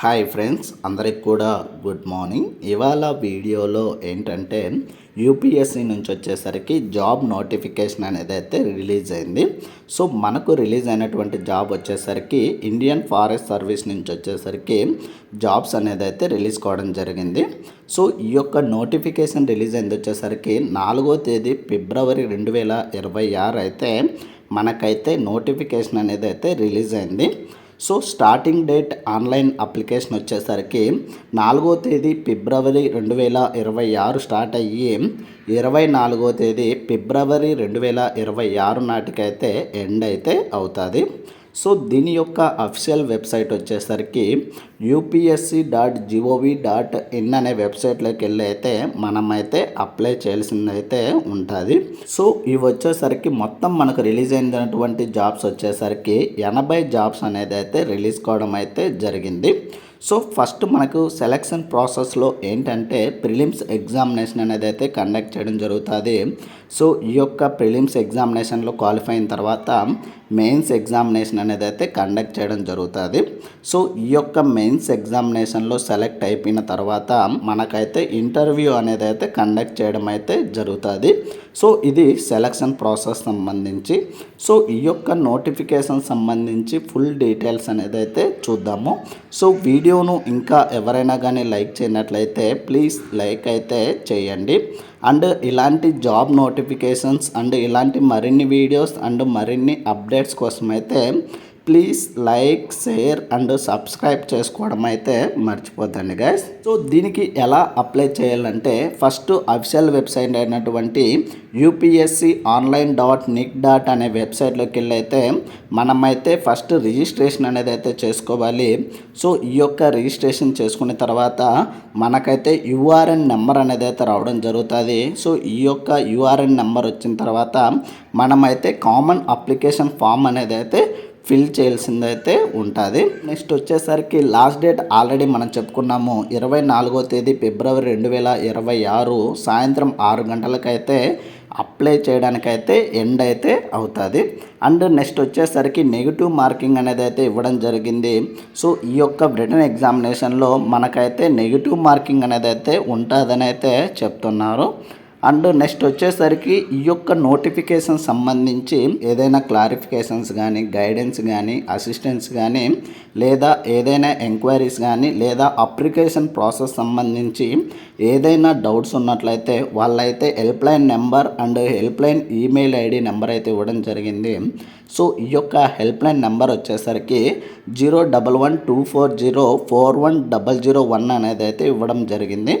Hi friends అందరికి కూడా good morning. ఇవాళ వీడియోలో ఏంటంటే యూపీఎస్సీ నుంచి వచ్చేసరికి జాబ్ నోటిఫికేషన్ అనేది అయితే రిలీజ్ అయింది. సో మనకు రిలీజ్ అయినటువంటి జాబ్ వచ్చేసరికి ఇండియన్ ఫారెస్ట్ సర్వీస్ నుంచి వచ్చేసరికి జాబ్స్ అనేది అయితే రిలీజ్ కావడం జరిగింది. సో ఈ యొక్క నోటిఫికేషన్ రిలీజ్ అయింది వచ్చేసరికి నాలుగో తేదీ ఫిబ్రవరి రెండు వేల ఇరవై ఆరు అయితే మనకైతే నోటిఫికేషన్ అనేది అయితే రిలీజ్ అయింది. So starting date online application వచ్చేసరికి నాలుగో తేదీ ఫిబ్రవరి రెండు వేల ఇరవై ఆరు స్టార్ట్ అయ్యి ఇరవై నాలుగో తేదీ ఫిబ్రవరి రెండు వేల ఇరవై ఆరు నాటికైతే ఎండ్ అయితే అవుతుంది. సో దీని యొక్క అఫీషియల్ వెబ్సైట్ వచ్చేసరికి UPSC dot GOV dot in అనే వెబ్సైట్లోకి వెళ్ళి అయితే మనమైతే అప్లై చేయాల్సిందైతే ఉంటుంది. సో ఇవి వచ్చేసరికి మొత్తం మనకు రిలీజ్ అయినటువంటి జాబ్స్ వచ్చేసరికి ఎనభై జాబ్స్ అనేది అయితే రిలీజ్ కావడం అయితే జరిగింది. సో ఫస్ట్ మనకు సెలక్షన్ ప్రాసెస్లో ఏంటంటే ప్రిలిమ్స్ ఎగ్జామినేషన్ అనేది అయితే కండక్ట్ చేయడం జరుగుతుంది. సో ఈ యొక్క ప్రిలిమ్స్ ఎగ్జామినేషన్లో క్వాలిఫై అయిన తర్వాత మెయిన్స్ ఎగ్జామినేషన్ అనేది అయితే కండక్ట్ చేయడం జరుగుతుంది. సో ఈ యొక్క మెయిన్స్ ఎగ్జామినేషన్లో సెలెక్ట్ అయిపోయిన తర్వాత మనకైతే ఇంటర్వ్యూ అనేది అయితే కండక్ట్ చేయడం అయితే జరుగుతుంది. సో ఇది సెలక్షన్ ప్రాసెస్ సంబంధించి. సో ఈ యొక్క నోటిఫికేషన్ సంబంధించి ఫుల్ డీటెయిల్స్ అనేది అయితే చూద్దాము. సో వీడియోను ఇంకా ఎవరైనా కానీ లైక్ చేయనట్లయితే ప్లీజ్ లైక్ అయితే చేయండి. అండ్ ఇలాంటి జాబ్ నోటిఫికేషన్స్ అండ్ ఇలాంటి మరిన్ని వీడియోస్ అండ్ మరిన్ని అప్డేట్స్ కోసం అయితే please like share and subscribe చేసుకోవడం అయితే మర్చిపోద్దండి గైస్ సో దీనికి ఎలా అప్లై చేయాలంటే ఫస్ట్ అఫిషియల్ వెబ్సైట్ అయినటువంటి UPSC online dot nic dot అనే వెబ్సైట్లోకి వెళ్ళైతే అయితే మనమైతే ఫస్ట్ రిజిస్ట్రేషన్ అనేది అయితే చేసుకోవాలి. సో ఈ యొక్క రిజిస్ట్రేషన్ చేసుకున్న తర్వాత మనకైతే యూఆర్ఎన్ నెంబర్ అనేది అయితే రావడం జరుగుతుంది. సో ఈ యొక్క యూఆర్ఎన్ నెంబర్ వచ్చిన తర్వాత మనమైతే కామన్ అప్లికేషన్ ఫామ్ అనేది అయితే ఫిల్ చేయాల్సిందైతే ఉంటుంది. నెక్స్ట్ వచ్చేసరికి లాస్ట్ డేట్ ఆల్రెడీ మనం చెప్పుకున్నాము. ఇరవై నాలుగో తేదీ ఫిబ్రవరి రెండు వేల ఇరవై ఆరు సాయంత్రం ఆరు గంటలకైతే అప్లై చేయడానికైతే ఎండ్ అయితే అవుతుంది. అండ్ నెక్స్ట్ వచ్చేసరికి నెగిటివ్ మార్కింగ్ అనేది అయితే ఇవ్వడం జరిగింది. సో ఈ యొక్క రిటర్న్ ఎగ్జామినేషన్లో మనకైతే నెగిటివ్ మార్కింగ్ అనేది అయితే ఉంటుందని అయితే చెప్తున్నారు. అండ్ నెక్స్ట్ వచ్చేసరికి ఈ యొక్క నోటిఫికేషన్ సంబంధించి ఏదైనా క్లారిఫికేషన్స్ కానీ గైడెన్స్ కానీ అసిస్టెన్స్ కానీ లేదా ఏదైనా ఎంక్వైరీస్ కానీ లేదా అప్లికేషన్ ప్రాసెస్ సంబంధించి ఏదైనా డౌట్స్ ఉన్నట్లయితే వాళ్ళైతే help line number and help line email ID number అయితే ఇవ్వడం జరిగింది. సో ఈ యొక్క హెల్ప్ లైన్ నెంబర్ వచ్చేసరికి zero double one two four zero four one double zero one అనేది అయితే ఇవ్వడం జరిగింది.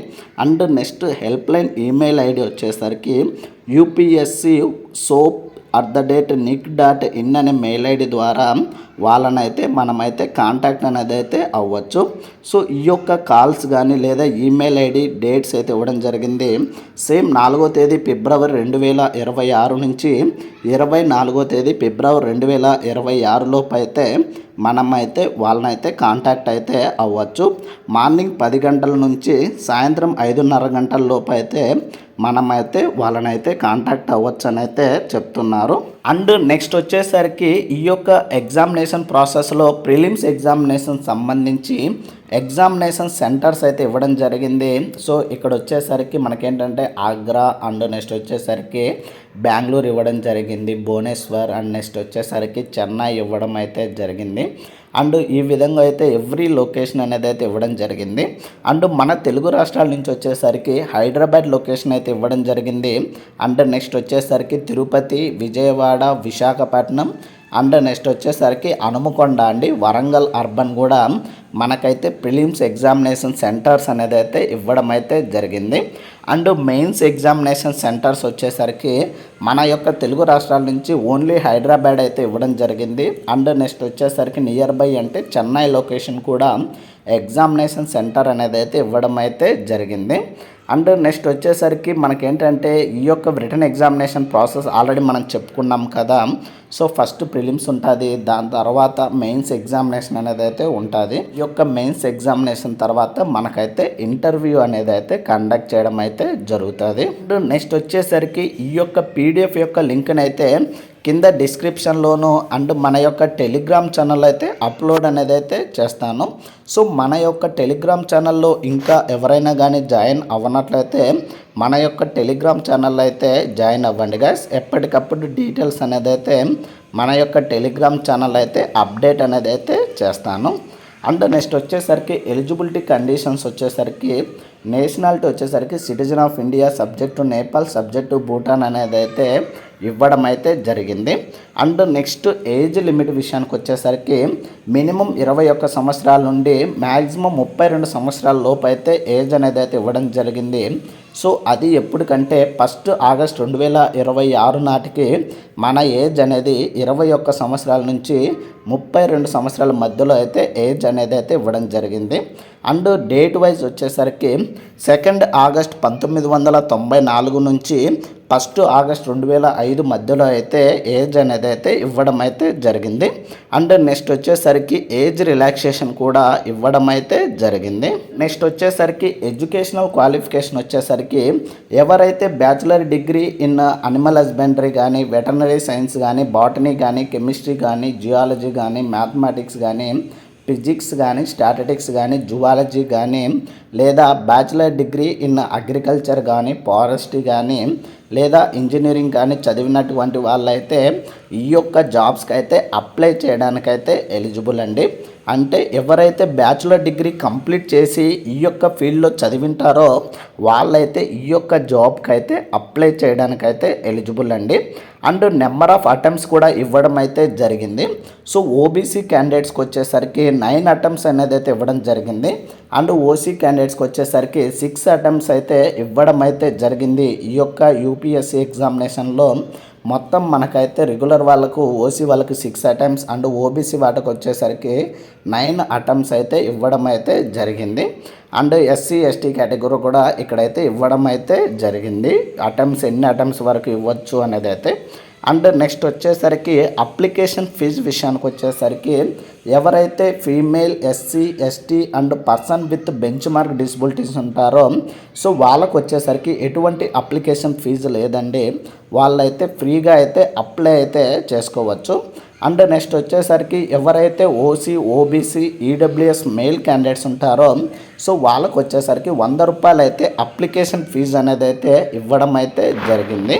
And next help line email ID వచ్చేసరికి UPSC soap at the rate nic dot in అనే మెయిల్ ఐడి ద్వారా వాళ్ళనైతే మనమైతే కాంటాక్ట్ అనేది అయితే అవ్వచ్చు. సో ఈ యొక్క కాల్స్ కానీ లేదా ఈమెయిల్ ఐడి డేట్స్ అయితే ఇవ్వడం జరిగింది. సేమ్ నాలుగో తేదీ ఫిబ్రవరి రెండు వేల ఇరవై ఆరు నుంచి ఇరవై నాలుగో తేదీ ఫిబ్రవరి రెండు వేల ఇరవై ఆరులోపు అయితే మనమైతే వాళ్ళనైతే కాంటాక్ట్ అయితే అవ్వచ్చు. మార్నింగ్ పది గంటల నుంచి సాయంత్రం ఐదున్నర గంటల లోపు అయితే మనమైతే వాళ్ళనైతే కాంటాక్ట్ అవ్వచ్చు అని అయితే చెప్తున్నారు. అండ్ నెక్స్ట్ వచ్చేసరికి ఈ యొక్క ఎగ్జామినేషన్ ప్రాసెస్లో ప్రిలిమ్స్ ఎగ్జామినేషన్ సంబంధించి ఎగ్జామినేషన్ సెంటర్స్ అయితే ఇవ్వడం జరిగింది. సో ఇక్కడ వచ్చేసరికి మనకేంటంటే ఆగ్రా అండ్ నెక్స్ట్ వచ్చేసరికి బెంగళూరు ఇవ్వడం జరిగింది. భువనేశ్వర్ అండ్ నెక్స్ట్ వచ్చేసరికి చెన్నై ఇవ్వడం అయితే జరిగింది. అండ్ ఈ విధంగా అయితే ఎవ్రీ లొకేషన్ అనేది అయితే ఇవ్వడం జరిగింది. అండ్ మన తెలుగు రాష్ట్రాల నుంచి వచ్చేసరికి హైదరాబాద్ లొకేషన్ అయితే ఇవ్వడం జరిగింది. అండ్ నెక్స్ట్ వచ్చేసరికి తిరుపతి విజయవాడ విశాఖపట్నం అండ్ నెక్స్ట్ వచ్చేసరికి హనుమకొండ అండి. వరంగల్ అర్బన్ కూడా మనకైతే ప్రిలిమ్స్ ఎగ్జామినేషన్ సెంటర్స్ అనేది అయితే ఇవ్వడం అయితే జరిగింది. అండ్ మెయిన్స్ ఎగ్జామినేషన్ సెంటర్స్ వచ్చేసరికి మన యొక్క తెలుగు రాష్ట్రాల నుంచి ఓన్లీ హైదరాబాద్ అయితే ఇవ్వడం జరిగింది. అండ్ నెక్స్ట్ వచ్చేసరికి నియర్ బై అంటే చెన్నై లొకేషన్ కూడా ఎగ్జామినేషన్ సెంటర్ అనేది అయితే ఇవ్వడం అయితే జరిగింది. అండ్ నెక్స్ట్ వచ్చేసరికి మనకేంటంటే ఈ యొక్క రిటర్న్ ఎగ్జామినేషన్ ప్రాసెస్ ఆల్రెడీ మనం చెప్పుకున్నాం కదా. సో ఫస్ట్ ప్రిలిమ్స్ ఉంటుంది దాని తర్వాత మెయిన్స్ ఎగ్జామినేషన్ అనేది అయితే ఉంటుంది. ఈ యొక్క మెయిన్స్ ఎగ్జామినేషన్ తర్వాత మనకైతే ఇంటర్వ్యూ అనేది అయితే కండక్ట్ చేయడం అయితే అయితే జరుగుతుంది. నెక్స్ట్ వచ్చేసరికి ఈ యొక్క పీడిఎఫ్ యొక్క లింక్ని అయితే కింద డిస్క్రిప్షన్లోను అండ్ మన యొక్క టెలిగ్రామ్ ఛానల్ అయితే అప్లోడ్ అనేది అయితే చేస్తాను. సో మన యొక్క టెలిగ్రామ్ ఛానల్లో ఇంకా ఎవరైనా కానీ జాయిన్ అవ్వనట్లయితే మన యొక్క టెలిగ్రామ్ ఛానల్ అయితే జాయిన్ అవ్వండి గాయస్ ఎప్పటికప్పుడు డీటెయిల్స్ అనేది అయితే మన యొక్క టెలిగ్రామ్ ఛానల్ అయితే అప్డేట్ అనేది అయితే చేస్తాను. అండ్ నెక్స్ట్ వచ్చేసరికి ఎలిజిబిలిటీ కండిషన్స్ వచ్చేసరికి నేషనాలిటీ వచ్చేసరికి citizen of India subject Nepal subject Bhutan అనేది అయితే ఇవ్వడం అయితే జరిగింది. అండ్ నెక్స్ట్ ఏజ్ లిమిట్ విషయానికి వచ్చేసరికి మినిమం ఇరవై ఒక్క సంవత్సరాల నుండి మ్యాక్సిమం ముప్పై రెండు సంవత్సరాల లోపు అయితే ఏజ్ అనేది అయితే ఇవ్వడం జరిగింది. సో అది ఎప్పటికంటే ఫస్ట్ ఆగస్ట్ రెండు వేల ఇరవై ఆరు నాటికి మన ఏజ్ అనేది ఇరవై ఒక్క సంవత్సరాల నుంచి ముప్పై రెండు సంవత్సరాల మధ్యలో అయితే ఏజ్ అనేది అయితే ఇవ్వడం జరిగింది. అండ్ డేట్ వైజ్ వచ్చేసరికి సెకండ్ ఆగస్ట్ పంతొమ్మిది వందల తొంభై నాలుగు నుంచి ఫస్ట్ ఆగస్ట్ రెండు వేల ఐదు మధ్యలో అయితే ఏజ్ అనేది అయితే ఇవ్వడం అయితే జరిగింది. అండ్ నెక్స్ట్ వచ్చేసరికి ఏజ్ రిలాక్సేషన్ కూడా ఇవ్వడం అయితే జరిగింది. నెక్స్ట్ వచ్చేసరికి ఎడ్యుకేషనల్ క్వాలిఫికేషన్ వచ్చేసరికి ఎవరైతే bachelor degree in animal husbandry కానీ వెటర్నరీ సైన్స్ కానీ బాటనీ కానీ కెమిస్ట్రీ కానీ జియాలజీ కానీ మ్యాథమెటిక్స్ కానీ ఫిజిక్స్ కానీ స్టాటిటిక్స్ కానీ జువాలజీ కానీ లేదా బ్యాచిలర్ డిగ్రీ ఇన్ అగ్రికల్చర్ కానీ ఫారెస్ట్రీ కానీ లేదా ఇంజనీరింగ్ కానీ చదివినటువంటి వాళ్ళైతే ఈ యొక్క జాబ్స్కి అయితే అప్లై చేయడానికైతే ఎలిజిబుల్ అండి. అంటే ఎవరైతే బ్యాచులర్ డిగ్రీ కంప్లీట్ చేసి ఈ యొక్క ఫీల్డ్లో చదివింటారో వాళ్ళైతే ఈ యొక్క జాబ్కి అయితే అప్లై చేయడానికైతే ఎలిజిబుల్ అండి. అండ్ నెంబర్ ఆఫ్ అటెంప్ట్స్ కూడా ఇవ్వడం అయితే జరిగింది. సో ఓబీసీ క్యాండిడేట్స్కి వచ్చేసరికి నైన్ అటెంప్ట్స్ అనేది అయితే ఇవ్వడం జరిగింది. అండ్ ఓసీ క్యాండిడేట్స్కి వచ్చేసరికి సిక్స్ అటెంప్ట్స్ అయితే ఇవ్వడం అయితే జరిగింది ఈ యొక్క యూ యూపీఎస్సీ ఎగ్జామినేషన్లో మొత్తం మనకైతే రెగ్యులర్ వాళ్ళకు ఓసీ వాళ్ళకి సిక్స్ అటెంప్ట్స్ అండ్ ఓబీసీ వాటికి వచ్చేసరికి నైన్ అటెంప్ట్స్ అయితే ఇవ్వడం అయితే జరిగింది. అండ్ ఎస్సీ ఎస్టీ కేటగిరీ కూడా ఇక్కడైతే ఇవ్వడం అయితే జరిగింది. అటెంప్ట్స్ ఎన్ని అటెంప్ట్స్ వరకు ఇవ్వచ్చు అనేది అయితే అండ్ నెక్స్ట్ వచ్చేసరికి అప్లికేషన్ ఫీజు విషయానికి వచ్చేసరికి ఎవరైతే female SC ST and person with benchmark disabilities ఉంటారో సో వాళ్ళకు వచ్చేసరికి ఎటువంటి అప్లికేషన్ ఫీజు లేదండి. వాళ్ళైతే ఫ్రీగా అయితే అప్లై అయితే చేసుకోవచ్చు. అండ్ నెక్స్ట్ వచ్చేసరికి ఎవరైతే OC OBC EWS male candidates ఉంటారో సో వాళ్ళకు వచ్చేసరికి వంద రూపాయలు అయితే అప్లికేషన్ ఫీజు అనేది అయితే ఇవ్వడం అయితే జరిగింది.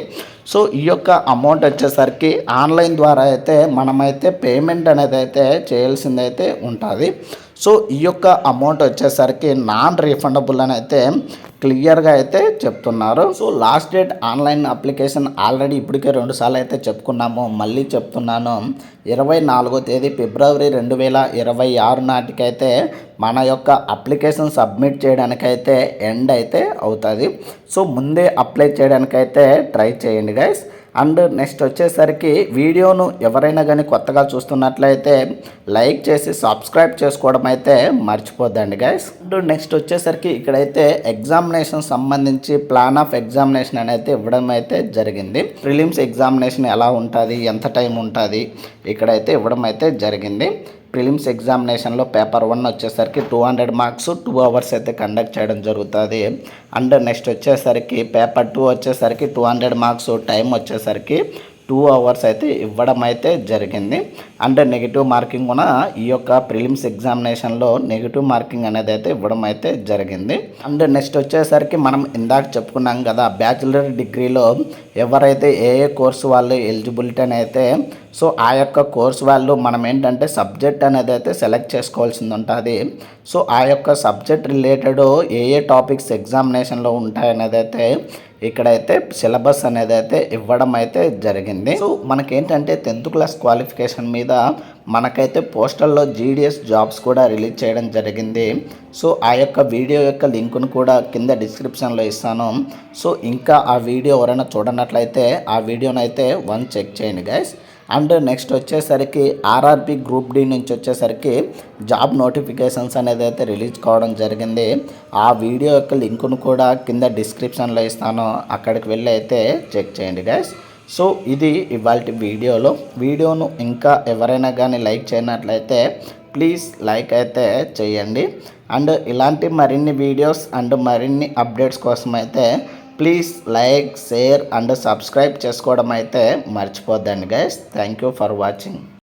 సో ఈ యొక్క అమౌంట్ వచ్చేసరికి ఆన్లైన్ ద్వారా అయితే మనమైతే పేమెంట్ అనేది అయితే చేయాల్సింది అయితే ఉంటుంది. సో ఈ యొక్క అమౌంట్ వచ్చేసరికి నాన్ రీఫండబుల్ అని అయితే క్లియర్గా అయితే చెప్తున్నారు. So last date online application already ఇప్పటికే రెండు సార్లు అయితే చెప్పుకున్నాము. మళ్ళీ చెప్తున్నాను ఇరవై నాలుగో తేదీ ఫిబ్రవరి రెండు వేల ఇరవై ఆరు నాటికైతే మన యొక్క అప్లికేషన్ సబ్మిట్ చేయడానికైతే ఎండ్ అయితే అవుతుంది. సో ముందే అప్లై చేయడానికైతే ట్రై చేయండి గైస్ అండ్ నెక్స్ట్ వచ్చేసరికి వీడియోను ఎవరైనా కానీ కొత్తగా చూస్తున్నట్లయితే లైక్ చేసి సబ్స్క్రైబ్ చేసుకోవడం అయితే మర్చిపోద్దండి గైస్ అండ్ నెక్స్ట్ వచ్చేసరికి ఇక్కడైతే ఎగ్జామినేషన్ సంబంధించి ప్లాన్ ఆఫ్ ఎగ్జామినేషన్ అనేది ఇవ్వడం అయితే జరిగింది. ప్రిలిమ్స్ ఎగ్జామినేషన్ ఎలా ఉంటుంది? ఎంత టైం ఉంటుంది? ఇక్కడైతే ఇవ్వడం అయితే జరిగింది. ప్రిలిమ్స్ ఎగ్జామినేషన్లో పేపర్ వన్ వచ్చేసరికి two hundred marks two hours అయితే కండక్ట్ చేయడం జరుగుతుంది. అండ్ నెక్స్ట్ వచ్చేసరికి పేపర్ టూ వచ్చేసరికి టూ హండ్రెడ్ మార్క్స్ టైం వచ్చేసరికి టూ అవర్స్ అయితే ఇవ్వడం అయితే జరిగింది. అండ్ నెగిటివ్ మార్కింగ్ కూడా ఈ యొక్క ప్రిలిమ్స్ ఎగ్జామినేషన్లో నెగిటివ్ మార్కింగ్ అనేది అయితే ఇవ్వడం అయితే జరిగింది. అండ్ నెక్స్ట్ వచ్చేసరికి మనం ఇందాక చెప్పుకున్నాం కదా బ్యాచిలర్ డిగ్రీలో ఎవరైతే ఏ ఏ కోర్సు వాళ్ళు ఎలిజిబిలిటీ అని అయితే సో ఆ యొక్క కోర్స్ వాళ్ళు మనం ఏంటంటే సబ్జెక్ట్ అనేది అయితే సెలెక్ట్ చేసుకోవాల్సింది ఉంటుంది. సో ఆ యొక్క సబ్జెక్ట్ రిలేటెడ్ ఏ ఏ టాపిక్స్ ఎగ్జామినేషన్లో ఉంటాయనేది అయితే ఇక్కడైతే సిలబస్ అనేది అయితే ఇవ్వడం అయితే జరిగింది. సో మనకేంటంటే టెన్త్ క్లాస్ క్వాలిఫికేషన్ మీద మనకైతే పోస్టల్లో జీడిఎస్ జాబ్స్ కూడా రిలీజ్ చేయడం జరిగింది. సో ఆ యొక్క వీడియో యొక్క లింకును కూడా కింద డిస్క్రిప్షన్లో ఇస్తాను. సో ఇంకా ఆ వీడియో ఎవరైనా చూడనట్లయితే ఆ వీడియోనైతే వన్ చెక్ చేయండి గైస్. అండ్ నెక్స్ట్ వచ్చేసరికి ఆర్ఆర్బి గ్రూప్ డి నుంచి వచ్చేసరికి జాబ్ నోటిఫికేషన్స్ అనేది అయితే రిలీజ్ కావడం జరిగింది. ఆ వీడియో యొక్క లింకును కూడా కింద డిస్క్రిప్షన్లో ఇస్తాను. అక్కడికి వెళ్ళి అయితే చెక్ చేయండి గైస్ సో ఇది ఇవాళ వీడియోలో. వీడియోను ఇంకా ఎవరైనా కానీ లైక్ చేయనట్లయితే ప్లీజ్ లైక్ అయితే చేయండి. అండ్ ఇలాంటి మరిన్ని వీడియోస్ అండ్ మరిన్ని అప్డేట్స్ కోసం అయితే please like share and subscribe చేసుకోవడం అయితే మర్చిపోద్దండి guys thank you for watching